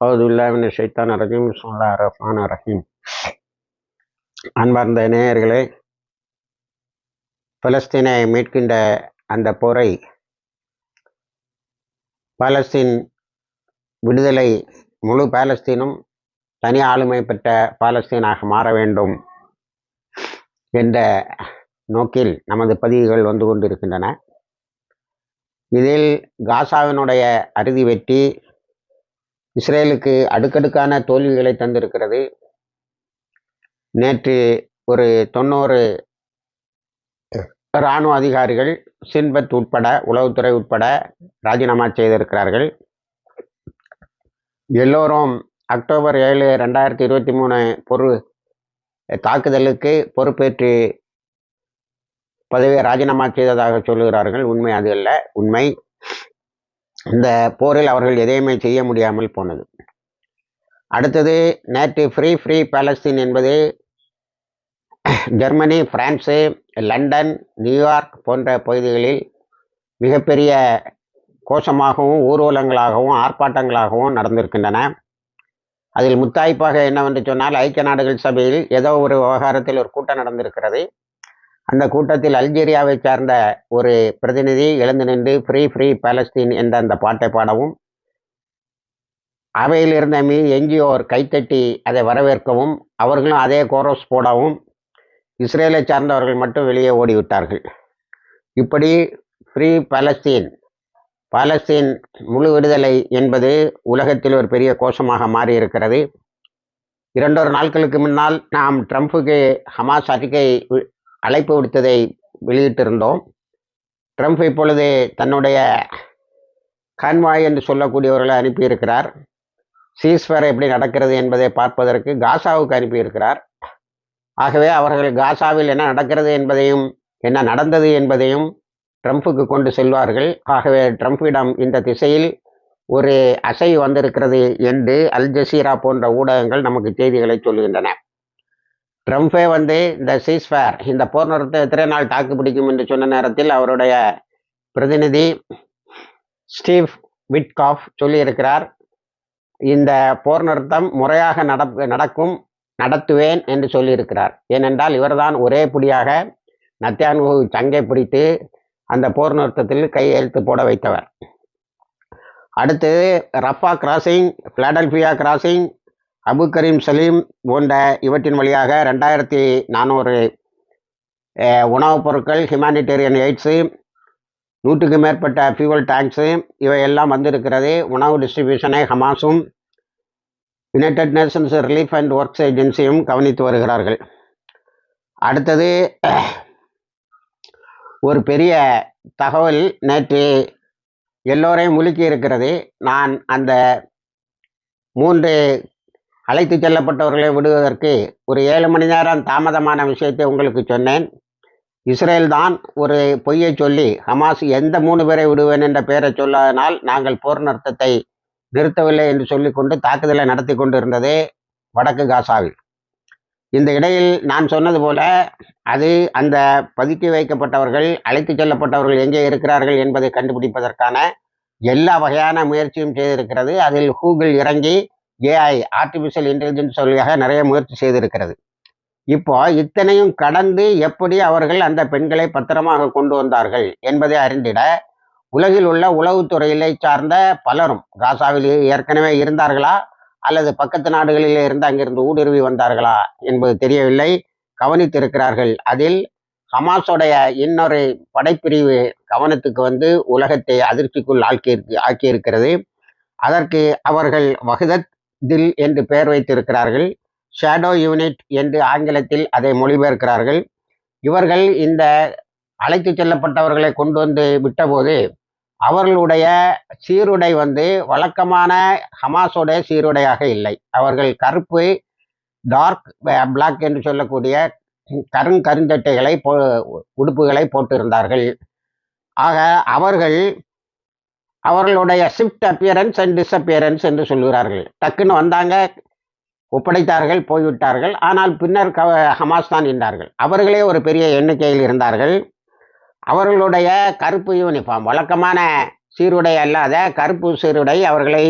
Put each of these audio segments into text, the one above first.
அவுதுல்லாமின் ஷைத்தான் ரஹீம் சுல்லா ரஹ்மான் ரஹீம். அன்பார்ந்த நேயர்களே பலஸ்தீனை மீட்கின்ற அந்த போரை பாலஸ்தீன் விடுதலை முழு பாலஸ்தீனும் தனி ஆளுமை பெற்ற பாலஸ்தீனாக மாற வேண்டும் என்ற நோக்கில் நமது பதிவுகள் வந்து கொண்டிருக்கின்றன. இதில் காசாவினுடைய அறுதி வெற்றி இஸ்ரேலுக்கு அடுக்கடுக்கான தோல்விகளை தந்திருக்கிறது. நேற்று ஒரு தொண்ணூறு இராணுவ அதிகாரிகள் சின்பத் உட்பட உளவுத்துறை உட்பட ராஜினாமா செய்திருக்கிறார்கள். எல்லோரும் அக்டோபர் ஏழு ரெண்டாயிரத்தி இருபத்தி மூணு பொறு தாக்குதலுக்கு பொறுப்பேற்று பதவியை ராஜினாமா செய்ததாக சொல்லுகிறார்கள். உண்மை அது அல்ல. உண்மை. இந்த போரில் அவர்கள் எதையுமே செய்ய முடியாமல் போனது. அடுத்தது நேற்று ஃப்ரீ ஃப்ரீ பாலஸ்தீன் என்பது ஜெர்மனி பிரான்ஸு லண்டன் நியூயார்க் போன்ற பகுதிகளில் மிகப்பெரிய கோஷமாகவும் ஊர்வலங்களாகவும் ஆர்ப்பாட்டங்களாகவும் நடந்திருக்கின்றன. அதில் முத்தாய்ப்பாக என்னவென்று சொன்னால் ஐக்கிய நாடுகள் சபையில் ஏதோ ஒரு விவகாரத்தில் ஒரு கூட்டம் நடந்திருக்கிறது. அந்த கூட்டத்தில் அல்ஜீரியாவை சார்ந்த ஒரு பிரதிநிதி எழுந்து நின்று ஃப்ரீ ஃப்ரீ பாலஸ்தீன் என்ற அந்த பாட்டை பாடவும் அவையில் இருந்த மீ என்ஜிஓர் கைத்தட்டி அதை வரவேற்கவும் அவர்களும் அதே கோரஸ் போடவும் இஸ்ரேலை சார்ந்தவர்கள் மட்டும் வெளியே ஓடிவிட்டார்கள். இப்படி ஃப்ரீ பாலஸ்தீன் பாலஸ்தீன் முழு விடுதலை என்பது உலகத்தில் ஒரு பெரிய கோஷமாக மாறி இருக்கிறது இரண்டொரு நாட்களுக்கு முன்னால் நாம் ட்ரம்ப்புக்கு ஹமாஸ் அறிக்கை அழைப்பு விடுத்ததை வெளியிட்டிருந்தோம். ட்ரம்ப் இப்பொழுது தன்னுடைய கான்வாய் என்று சொல்லக்கூடியவர்களை அனுப்பியிருக்கிறார். சீஸ்வரை எப்படி நடக்கிறது என்பதை பார்ப்பதற்கு காசாவுக்கு அனுப்பியிருக்கிறார். ஆகவே அவர்கள் காசாவில் என்ன நடக்கிறது என்பதையும் என்ன நடந்தது என்பதையும் ட்ரம்ப்புக்கு கொண்டு செல்வார்கள். ஆகவே ட்ரம்ப்பிடம் இந்த திசையில் ஒரு அசை வந்திருக்கிறது என்று அல் ஜசீரா போன்ற ஊடகங்கள் நமக்கு செய்திகளை சொல்லுகின்றன ட்ரம்ப்பே வந்து இந்த சீஸ்ஃபேர் இந்த போர் நிறுத்தம் எத்தனை நாள் தாக்கு பிடிக்கும்? என்று சொன்ன நேரத்தில் அவருடைய பிரதிநிதி ஸ்டீவ் விட்காஃப் சொல்லியிருக்கிறார் இந்த போர் நிறுத்தம் முறையாக நடக்கும் நடத்துவேன் என்று சொல்லியிருக்கிறார். ஏனென்றால் இவர்தான் ஒரே புடியாக நத்தியான்கு சங்கை பிடித்து அந்த போர் நிறுத்தத்தில் கையெழுத்து போட வைத்தவர். அடுத்தது Rafah crossing Philadelphia crossing Abu Karim Salim போன்ற இவற்றின் வழியாக ரெண்டாயிரத்தி நானூறு உணவுப் பொருட்கள் ஹியூமானிட்டேரியன் எய்ட்ஸு நூற்றுக்கு மேற்பட்ட ஃபியூவல் டேங்க்ஸு இவையெல்லாம் வந்திருக்கிறது. உணவு டிஸ்ட்ரிபியூஷனை ஹமாஸும் United Nations Relief and Works ஏஜென்சியும் கவனித்து வருகிறார்கள். அடுத்தது ஒரு பெரிய தகவல் நேற்று எல்லோரையும் முழுக்கி இருக்கிறது. நான் அந்த மூன்று அழைத்து செல்லப்பட்டவர்களை விடுவதற்கு ஒரு ஏழு மணி நேரம் தாமதமான விஷயத்தை உங்களுக்கு சொன்னேன். இஸ்ரேல் தான் ஒரு பொய்யை சொல்லி ஹமாஸ் எந்த மூணு பேரை விடுவேன் என்ற பெயரை சொல்லாதனால் நாங்கள் போர் நிறுத்தத்தை நிறுத்தவில்லை என்று சொல்லிக்கொண்டு தாக்குதலை நடத்தி கொண்டு இருந்தது வடக்கு காசாவில். இந்த இடையில் நான் சொன்னது போல அது அந்த பதுக்கி வைக்கப்பட்டவர்கள் அழைத்து செல்லப்பட்டவர்கள் எங்கே இருக்கிறார்கள் என்பதை கண்டுபிடிப்பதற்கான எல்லா வகையான முயற்சியும் செய்திருக்கிறது. அதில் கூகுள் இறங்கி ஏஐ ஆர்டிஃபிஷியல் இன்டெலிஜென்ஸ் வழியாக நிறைய முயற்சி செய்திருக்கிறது. இப்போ இத்தனையும் கடந்து எப்படி அவர்கள் அந்த பெண்களை பத்திரமாக கொண்டு வந்தார்கள் என்பதை அறிந்திட உலகில் உள்ள உளவுத்துறையிலே சார்ந்த பலரும் காசாவில் ஏற்கனவே இருந்தார்களா? அல்லது பக்கத்து நாடுகளில் இருந்து அங்கிருந்து ஊடுருவி வந்தார்களா என்பது தெரியவில்லை. கவனித்திருக்கிறார்கள். அதில் ஹமாஸோடைய இன்னொரு படைப்பிரிவு கவனத்துக்கு வந்து உலகத்தை அதிர்ச்சிக்குள் ஆக்கி ஆக்கியிருக்கிறது. அதற்கு அவர்கள் வகுதத் தில் என்று பெயர் வைத்திருக்கிறார்கள். ஷேடோ யூனிட் என்று ஆங்கிலத்தில் அதை மொழிபெயர்க்கிறார்கள். இவர்கள் இந்த அழைத்து செல்லப்பட்டவர்களை கொண்டு வந்து விட்டபோது அவர்களுடைய சீருடை வந்து வழக்கமான ஹமாஸோடைய சீருடையாக இல்லை. அவர்கள் கருப்பு டார்க் பிளாக் என்று சொல்லக்கூடிய கருங்கருஞ்சட்டைகளை போ உடுப்புகளை போட்டிருந்தார்கள். ஆக அவர்கள் அவர்களுடைய ஷிஃப்ட் அப்பியரன்ஸ் அண்ட் டிஸ்அப்பியரன்ஸ் என்று சொல்கிறார்கள் டக்குன்னு வந்தாங்க ஒப்படைத்தார்கள் போய்விட்டார்கள். ஆனால் பின்னர் க ஹமாஸ் தான் இருந்தார்கள் அவர்களே ஒரு பெரிய எண்ணிக்கையில் இருந்தார்கள். அவர்களுடைய கருப்பு யூனிஃபார்ம் வழக்கமான சீருடை அல்லாத கருப்பு சீருடை அவர்களை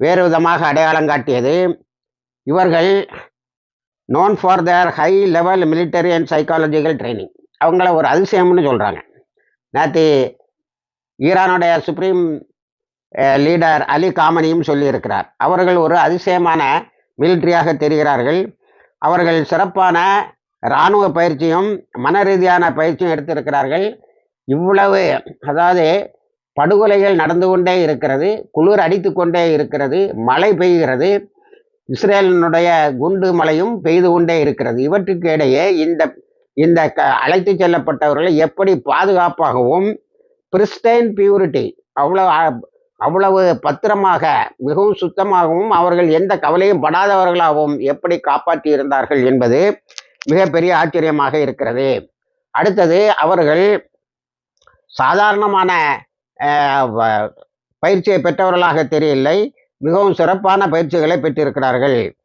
வேறு விதமாக அடையாளம் காட்டியது. இவர்கள் known for their high level military and psychological training அவங்கள ஒரு அதிசயம்னு சொல்கிறாங்க நேற்று ஈரானுடைய சுப்ரீம் லீடர் அலி காமனியும் சொல்லியிருக்கிறார். அவர்கள் ஒரு அதிசயமான மிலிட்ரியாக தெரிகிறார்கள். அவர்கள் சிறப்பான இராணுவ பயிற்சியும் மன ரீதியான பயிற்சியும் எடுத்திருக்கிறார்கள். இவ்வளவு அதாவது படுகொலைகள் நடந்து கொண்டே இருக்கிறது குளிர் அடித்து கொண்டே இருக்கிறது மழை பெய்கிறது இஸ்ரேலினுடைய குண்டு மழையும் பெய்து கொண்டே இருக்கிறது. இவற்றுக்கு இடையே இந்த இந்த க அழைத்து செல்லப்பட்டவர்களை எப்படி பாதுகாப்பாகவும் பிரிஸ்டைன் பியூரிட்டி அவ்வளோ அவ்வளவு பத்திரமாக மிகவும் சுத்தமாகவும் அவர்கள் எந்த கவலையும் படாதவர்களாகவும் எப்படி காப்பாற்றி இருந்தார்கள் என்பது மிகப்பெரிய ஆச்சரியமாக இருக்கிறது. அடுத்தது அவர்கள் சாதாரணமான வ- பயிற்சியை பெற்றவர்களாக தெரியவில்லை மிகவும் சிறப்பான பயிற்சிகளை பெற்றிருக்கிறார்கள்.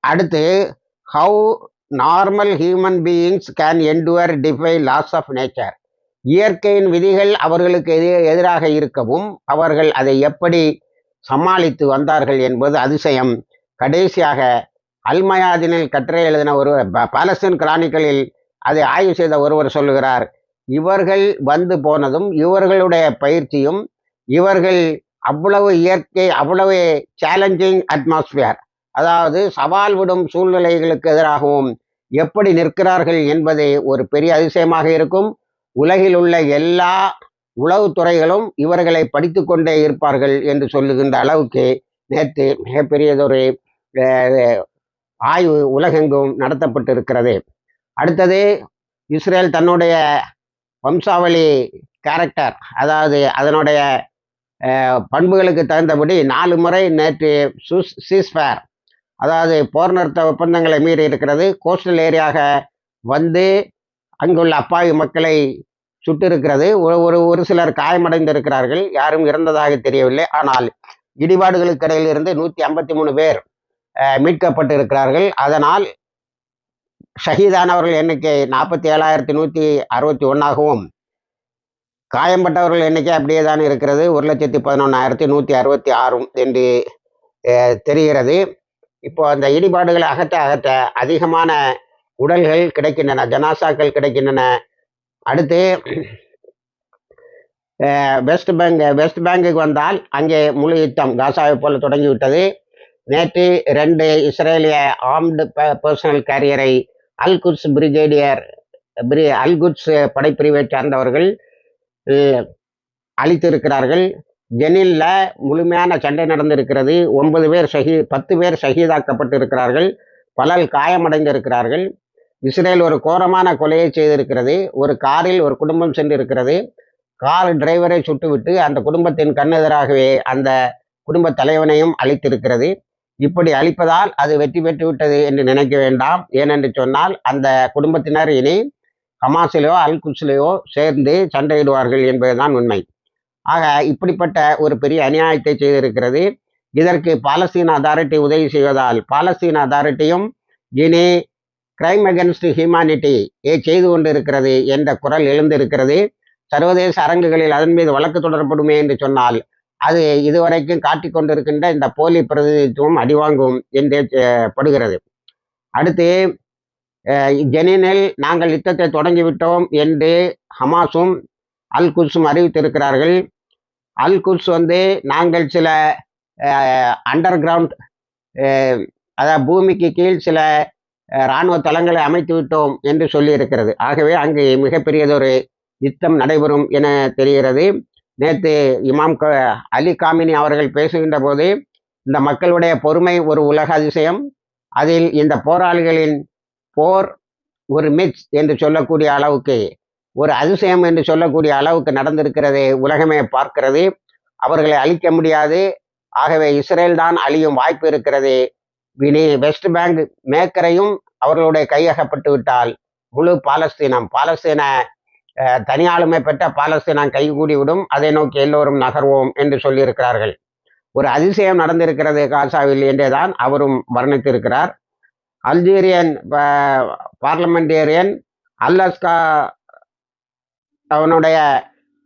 அடுத்து how normal human beings can endeavour defy laws of nature இயற்கையின் விதிகள் அவர்களுக்கு எதிரே எதிராக இருக்கவும் அவர்கள் அதை எப்படி சமாளித்து வந்தார்கள் என்பது அதிசயம். கடைசியாக அல்மயாதினில் கட்டுரை எழுதின ஒரு ப- பாலஸ்தீன் கிரானிக்கலில் அதை ஆய்வு செய்த ஒருவர் சொல்லுகிறார் இவர்கள் வந்து போனதும் இவர்களுடைய பயிற்சியும் இவர்கள் அவ்வளவு இயற்கை அவ்வளவு சேலஞ்சிங் அட்மாஸ்பியர் அதாவது சவால் விடும் சூழ்நிலைகளுக்கு எதிராகவும் எப்படி நிற்கிறார்கள் என்பது ஒரு பெரிய அதிசயமாக இருக்கும். உலகில் உள்ள எல்லா உளவுத்துறைகளும் இவர்களை படித்து கொண்டே இருப்பார்கள் என்று சொல்லுகின்ற அளவுக்கு நேற்று மிகப்பெரியதொரு ஆய்வு உலகெங்கும் நடத்தப்பட்டிருக்கிறது. அடுத்தது இஸ்ரேல் தன்னுடைய வம்சாவளி கேரக்டர் அதாவது அதனுடைய பண்புகளுக்கு தகுந்தபடி நாலு முறை நேற்று சூஸ் சீஸ்ஃபேர் அதாவது போர் நிறுத்த ஒப்பந்தங்களை மீறி இருக்கிறது. கோஸ்டல் ஏரியாக வந்து அங்குள்ள அப்பாவி மக்களை சுட்டிருக்கிறது. ஒரு ஒரு ஒரு சிலர் காயமடைந்திருக்கிறார்கள். யாரும் இறந்ததாக தெரியவில்லை. ஆனால் இடிபாடுகளுக்கு இடையில் இருந்து நூற்றி ஐம்பத்தி மூணு பேர் மீட்கப்பட்டு இருக்கிறார்கள் அதனால் ஷஹீதானவர்கள் எண்ணிக்கை நாற்பத்தி ஏழாயிரத்தி நூற்றி அறுபத்தி ஒன்றாகவும் காயம்பட்டவர்கள் எண்ணிக்கை அப்படியே தான் இருக்கிறது. ஒரு லட்சத்தி பதினொன்றாயிரத்தி நூற்றி அறுபத்தி ஆறும் என்று தெரிகிறது. இப்போ அந்த இடிபாடுகளை அகற்ற அகற்ற அதிகமான உடல்கள் கிடைக்கின்றன ஜனாசாக்கள் கிடைக்கின்றன. அடுத்து வெஸ்ட் பேங்க் வெஸ்ட் பேங்குக்கு வந்தால் அங்கே முழு யுத்தம் காசாவை போல தொடங்கிவிட்டது. நேற்று ரெண்டு இஸ்ரேலிய ஆர்ம்டு பர்சனல் கேரியரை அல்குட்ஸ் பிரிகேடியர் பிரி அல்குட்ஸ் படைப்பிரிவை சார்ந்தவர்கள் அளித்திருக்கிறார்கள் அழித்திருக்கிறார்கள். ஜெனில்ல முழுமையான சண்டை நடந்திருக்கிறது. ஒன்பது பேர் ஷஹீ பத்து பேர் ஷஹீதாக்கப்பட்டிருக்கிறார்கள் பலர் காயமடைந்திருக்கிறார்கள். இஸ்ரேல் ஒரு கோரமான கொலையை செய்திருக்கிறது. ஒரு காரில் ஒரு குடும்பம் சென்றிருக்கிறது. கார் டிரைவரை சுட்டுவிட்டு அந்த குடும்பத்தின் கண்ணெதிராகவே அந்த குடும்ப தலைவனையும் அழித்திருக்கிறது. இப்படி அழிப்பதால் அது வெற்றி பெற்று விட்டது என்று நினைக்க வேண்டாம். ஏனென்று சொன்னால் அந்த குடும்பத்தினர் இனி ஹமாஸிலோ அல் குட்ஸ்லையோ சேர்ந்து சண்டையிடுவார்கள் என்பதுதான் உண்மை. ஆக இப்படிப்பட்ட ஒரு பெரிய அநியாயத்தை செய்திருக்கிறது. இதற்கு பாலஸ்தீன அதாரிட்டி உதவி செய்வதால் பாலஸ்தீன அதாரிட்டியும் இனி கிரைம் அகென்ஸ்ட் ஹியூமானிட்டி செய்து கொண்டிருக்கிறது என்ற குரல் எழுந்திருக்கிறது. சர்வதேச அரங்குகளில் அதன் மீது வழக்கு தொடரப்படுமே என்று சொன்னால் அது இதுவரைக்கும் காட்டிக் கொண்டிருக்கின்ற இந்த போலி பிரதிநிதித்துவம் அடிவாங்கும் என்றே படுகிறது. அடுத்து ஜெனினில் நாங்கள் யுத்தத்தை தொடங்கிவிட்டோம் என்று ஹமாஸும் அல் குட்ஸும் அறிவித்திருக்கிறார்கள். அல் குட்ஸ் வந்து நாங்கள் சில அண்டர் கிரவுண்ட் அதாவது பூமிக்கு கீழ் சில இராணுவ தளங்களை அமைத்து விட்டோம் என்று சொல்லியிருக்கிறது. ஆகவே அங்கு மிகப்பெரியதொரு யுத்தம் நடைபெறும் என தெரிகிறது. நேற்று இமாம் க அலி காமினி அவர்கள் பேசுகின்ற போது இந்த மக்களுடைய பொறுமை ஒரு உலக அதிசயம். அதில் இந்த போராளிகளின் போர் ஒரு மிச் என்று சொல்லக்கூடிய அளவுக்கு ஒரு அதிசயம் என்று சொல்லக்கூடிய அளவுக்கு நடந்திருக்கிறது உலகமே பார்க்கிறது. அவர்களை அழிக்க முடியாது. ஆகவே இஸ்ரேல் தான் அழியும் வாய்ப்பு இருக்கிறது. வினி வெஸ்ட் பேங்க் மேக்கரையும் அவர்களுடைய கையகப்பட்டு விட்டால் முழு பாலஸ்தீனம் பாலஸ்தீன அஹ், தனியாளுமை பெற்ற பாலஸ்தீனம் கைகூடிவிடும் அதை நோக்கி எல்லோரும் நகர்வோம் என்று சொல்லியிருக்கிறார்கள். ஒரு அதிசயம் நடந்திருக்கிறது காசாவில் என்றேதான் அவரும் வர்ணித்திருக்கிறார். அல்ஜீரியன் பார்லமெண்டேரியன் அல்லஸ்கா அவனுடைய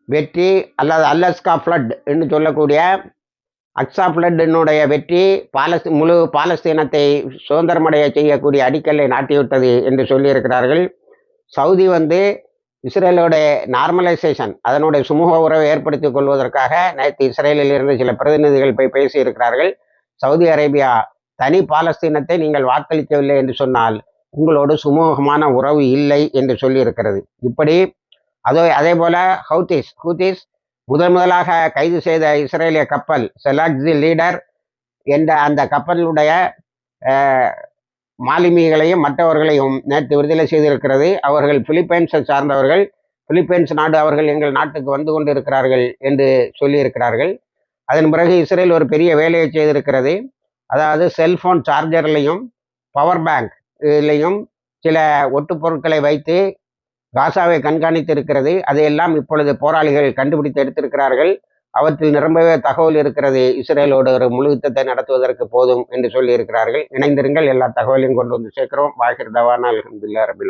வெற்றி அல்லது அல்லஸ்கா ஃப்ளட் என்று சொல்லக்கூடிய அக்ஸா பிளட்டினுடைய வெற்றி பாலஸ் முழு பாலஸ்தீனத்தை சுதந்திரமடைய செய்யக்கூடிய அடிக்கல்லை நாட்டிவிட்டது என்று சொல்லியிருக்கிறார்கள். சவுதி வந்து இஸ்ரேலோடைய நார்மலைசேஷன் அதனுடைய சுமூக உறவை ஏற்படுத்திக் கொள்வதற்காக நேற்று இஸ்ரேலில் இருந்து சில பிரதிநிதிகள் போய் பேசியிருக்கிறார்கள். சவுதி அரேபியா தனி பாலஸ்தீனத்தை நீங்கள் வாக்களிக்கவில்லை என்று சொன்னால் உங்களோடு சுமூகமான உறவு இல்லை என்று சொல்லியிருக்கிறது. இப்படி அதோ அதே போல ஹவுதிஸ் ஹூத்திஸ் முதன் முதலாக கைது செய்த இஸ்ரேலிய கப்பல் செலாக்ஸி லீடர் என்ற அந்த கப்பலுடைய மாலுமிகளையும் மற்றவர்களையும் நேற்று விடுதலை செய்திருக்கிறது. அவர்கள் பிலிப்பைன்ஸை சார்ந்தவர்கள். பிலிப்பைன்ஸ் நாடு அவர்கள் எங்கள் நாட்டுக்கு வந்து கொண்டிருக்கிறார்கள் என்று சொல்லியிருக்கிறார்கள். அதன் பிறகு இஸ்ரேல் ஒரு பெரிய வேலையை செய்திருக்கிறது. அதாவது செல்போன் சார்ஜர்லையும் பவர் பேங்க் இதுலையும் சில ஒட்டு பொருட்களை வைத்து காசாவை கண்காணித்து இருக்கிறது அதையெல்லாம் இப்பொழுது போராளிகள் கண்டுபிடித்து எடுத்திருக்கிறார்கள். அவற்றில் நிரம்பவே தகவல் இருக்கிறது. இஸ்ரேலோடு ஒரு முழு யுத்தத்தை நடத்துவதற்கு போதும் என்று சொல்லி இருக்கிறார்கள் இணைந்திருங்கள். எல்லா தகவலையும் கொண்டு வந்து சேர்க்கிறோம். வாகிர் தவானா அலமதுல்லா ரபிலா